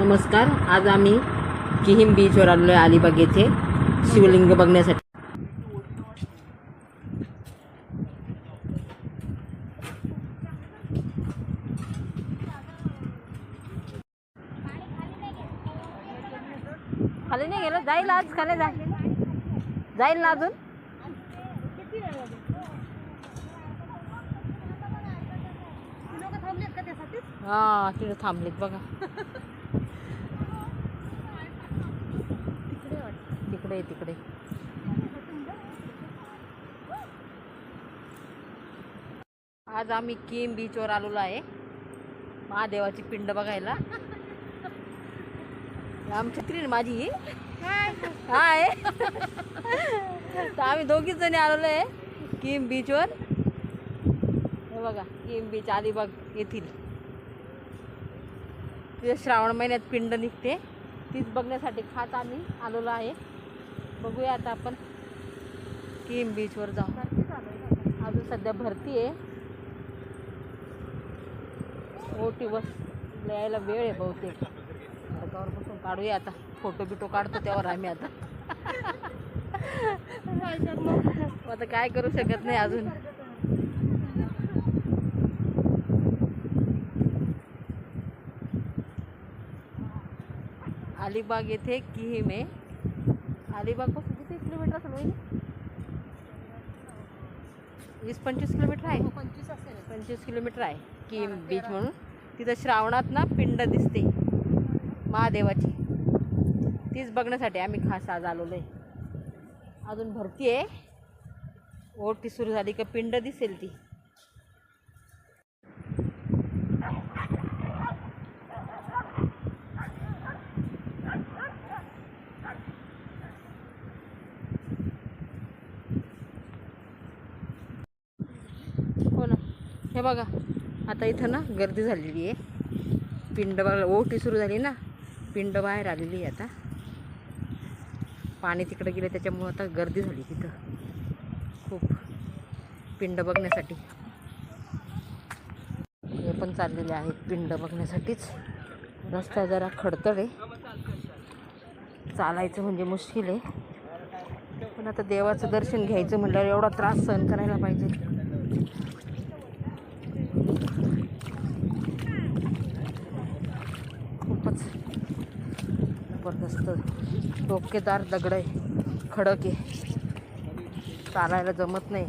नमस्कार आज आम्ही किहिम बीचवर आलेलो आहे अलिबाग येथे. शिवलिंग बघण्यासाठी. खाली नाही गेलं जाईल आज खाली जाईल जाईल ना अजून हा तिथे थांबलेत बघा. तिकडे तिकडे. आज आम्ही किम बीचवर आलेलो आहे. महादेवाची पिंड बघायला. आमची त्रीण माझी. हाय. तर आम्ही दोघीच जणी आलेलो आहे किम बीचवर हे बघा किम बीच अलिबाग येथील. तिथे श्रावण महिन्यात पिंड निघते. तीच बघण्यासाठी खास आम्ही आलेलो आहे. बघूया आता आपण किम बीचवर जाऊ. अजून सध्या भरती आहे. ओटी बस यायला वेळ आहे बहुतेक. त्याच्यावर बसून काढूया आता. फोटो बिटो काढतो त्यावर आम्ही आता. मग आता काय करू शकत नाही अजून. अलिबाग येथे किहीम आहे अलिबागपासून किती किलोमीटर असेल वहिनी? वीस पंचवीस किलोमीटर आहे. पंचवीस किलोमीटर आहे. किम बीच म्हणून. तिथं श्रावणात ना पिंड दिसते. महादेवाची. तीच बघण्यासाठी आम्ही खास आज आलेलो आहे. अजून भरती आहे. ओटी सुरू झाली का पिंड दिसेल ती हो ना हे बघा आता इथं ना गर्दी झालेली आहे. पिंड बघा ओटी सुरू झाली ना. पिंड बाहेर आलेली आहे आता. पाणी तिकडे गेलं त्याच्यामुळं आता गर्दी झाली तिथं खूप. पिंड बघण्यासाठी. हे पण चाललेले आहेत पिंड बघण्यासाठीच. रस्ता जरा खडतड आहे. चालायचं म्हणजे मुश्किल आहे. पण आता देवाचं दर्शन घ्यायचं म्हटल्यावर एवढा त्रास सहन करायला पाहिजे. टोकेदार दगड आहे. खडक आहे. चालायला जमत नाही.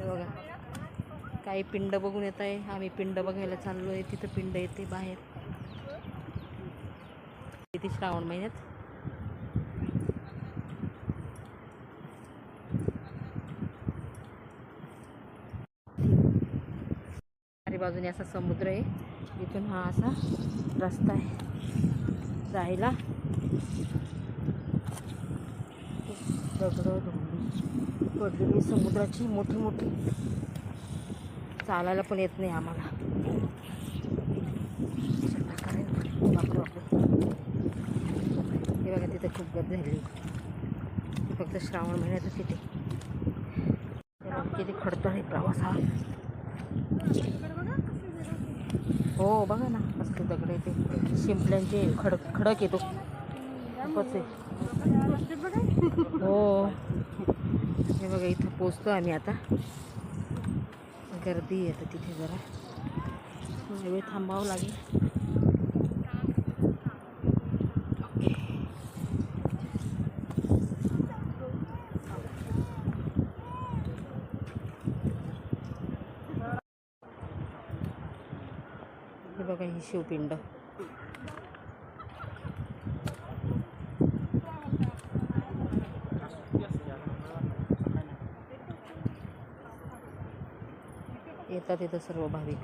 बघा. काही पिंड बघून येत आहे. आम्ही पिंड बघायला चाललो आहे तिथं पिंड येते बाहेर. किती श्रावण महिन्यात? बाजूने असा समुद्र आहे. इथून हा असा रस्ता आहे. जायला. दगडं धोंडी पडलेली समुद्राची मोठी मोठी. चालायला पण येत नाही आम्हाला. बापरे हे बघा तिथे खूप गर्दी झाली. फक्त श्रावण महिन्यातच तिथे किती खडतो आहे प्रवास हा. हो बघा ना. कसले दगड येते ते. शिंपल्यांचे खडक खडक येतो. खूपच आहे. हो. हे बघा इथं पोचतो आम्ही आता. गर्दी आहे तिथे जरा. वेळ थांबावं लागेल हे बघा ही शिवपिंड. येतात इथं सर्व भाविक.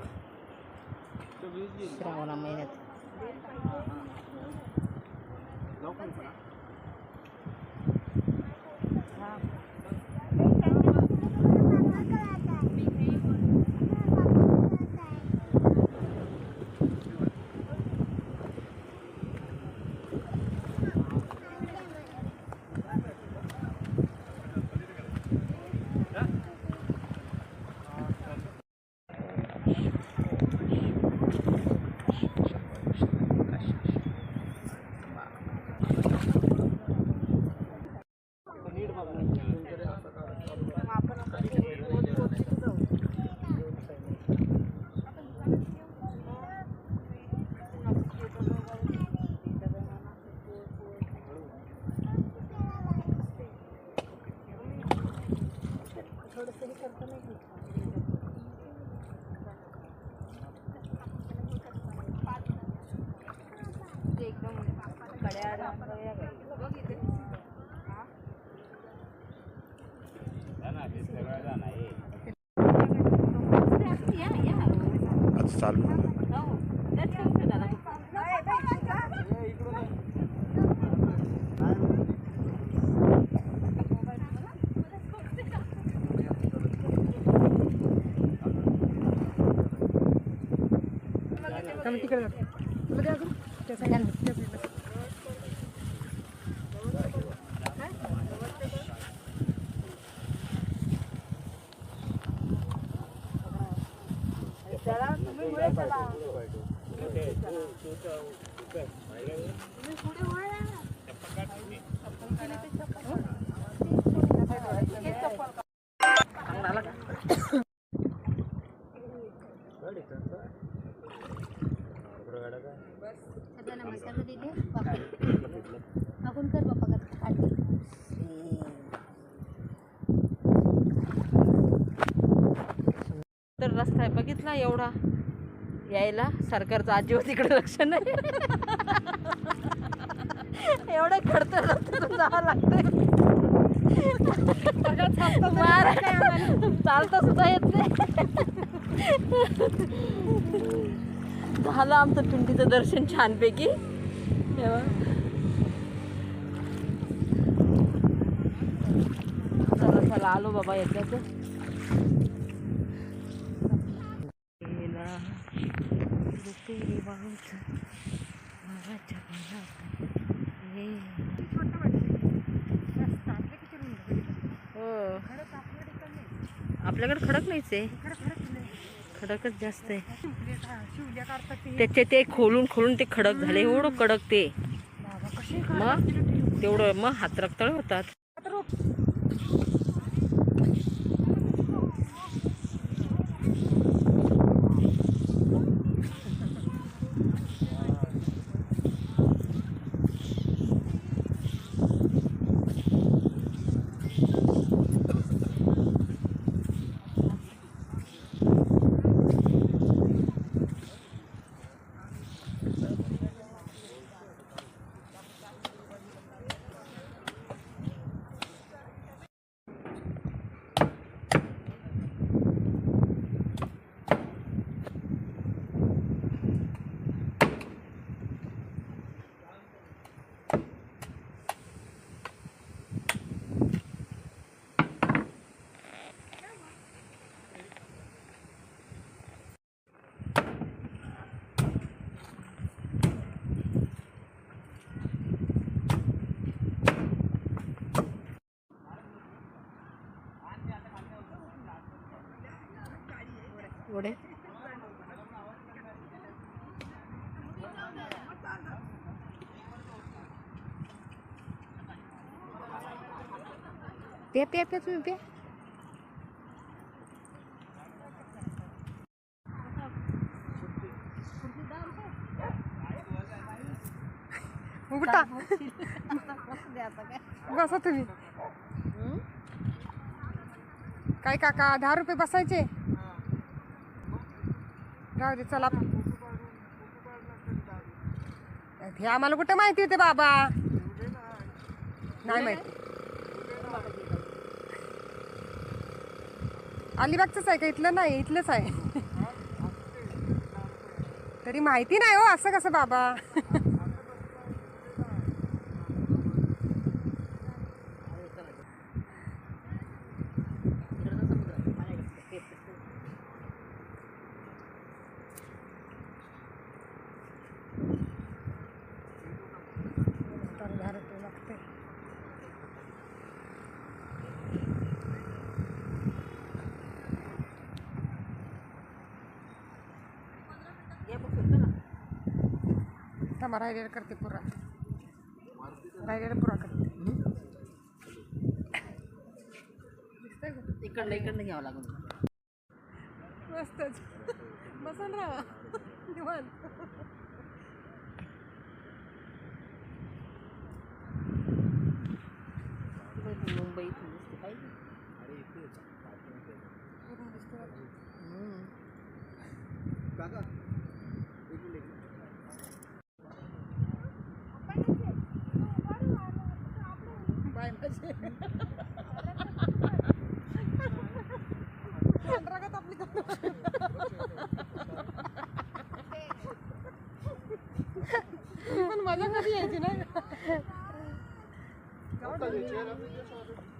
श्रावणा महिन्यात. आता चालू आता नमस्कार कर दीदी पापा आपण कर पापा कर आरती. तर रस्ता आहे. बघितला एवढा. यायला सरकारचं अजिबात इकडे लक्ष नाही. एवढं खडतर रस्त्यातून जावं लागतंय. मार- चालता सुद्धा येत नाही. झालं आमचं तुंडीचं दर्शन छानपैकी. चला चला आलो बाबा याच्यात आपल्याकडे खडक नाहीच आहे. खडकच जास्त आहे. त्याचे ते खोलून खोलून ते खडक झाले. एवढं कडक ते. मग तेवढं मग हात रक्तळ होतात. प्या पे प्या तुम्ही पे उघडा. बसा तुम्ही. काय काका दहा रुपये बसायचे? राहू दे चला. हे आम्हाला कुठं माहिती होते बाबा? नाही माहिती. अलिबागचंच आहे का? इथलं नाही इथलंच आहे. तरी माहिती नाही हो असं कसं बाबा तर दहा रुपये लागते थांबा राहिलेलं करते पुरा. राहिलेलं पुरा करते. इकडनं इकडनं घ्यावं लागून मस्तच. बसून राहा. निवांत. मुंबई इथून दिसते पाहिजे हम्म. पण मजा कधी यायची ना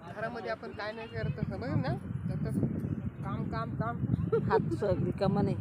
घरामध्ये आपण काय नाही करत समज ना? तर काम काम काम. हात सगळी कमा नाही